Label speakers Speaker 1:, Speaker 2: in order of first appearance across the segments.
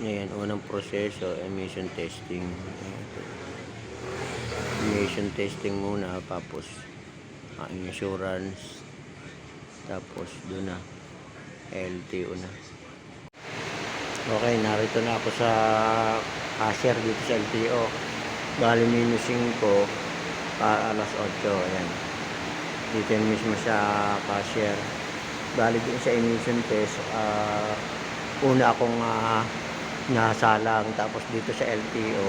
Speaker 1: Ayan, unang proseso, emission testing. Emission testing muna, tapos ah, insurance, tapos doon na, LTO na. Okay, narito na ako sa cashier dito sa LTO. Bali minus 5, pa alas 8, ayan. Dito mismo sa cashier. Bali din sa emission test, ah, una akong ah, nasalang tapos dito sa LTO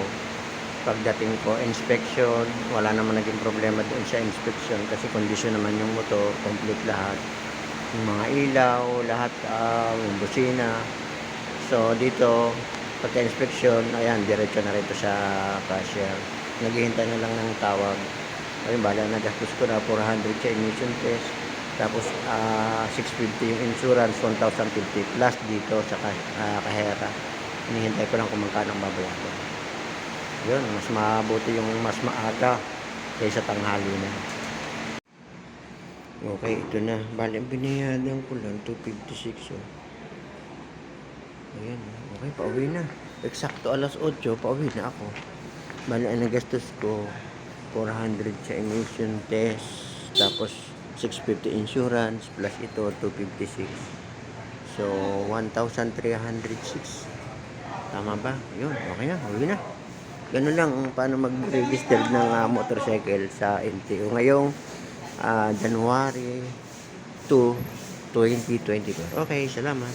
Speaker 1: pagdating ko inspection wala naman naging problema doon sa inspection kasi kondisyon naman yung motor complete lahat. Yung mga ilaw lahat ah, yung busina. So dito pagka inspection ayan diretso na rito sa cashier. Naghihintay na lang ng tawag. Ayun bala nagastos ko na 400 sa emission test. Tapos ah, 650 yung insurance 1,050 plus dito sa ah, kahera hinihintay ko lang kung magkano ang babayaran. Yun mas mabuti yung mas maaga kaysa tanghali na. Okay ito na. Bali binayadan ko lang 256 oh. ayan okay pauwi na. Eksakto alas 8 pauwi na ako. Bali ang nagastos ko 400 sa emission test tapos 650 insurance plus ito 256 so 1,306 Tama ba? Yun, okay na, uwi na. Ganun lang kung paano mag-register ng ah, motorcycle sa LTO. Ngayong ah, January 2, 2024. Okay, salamat.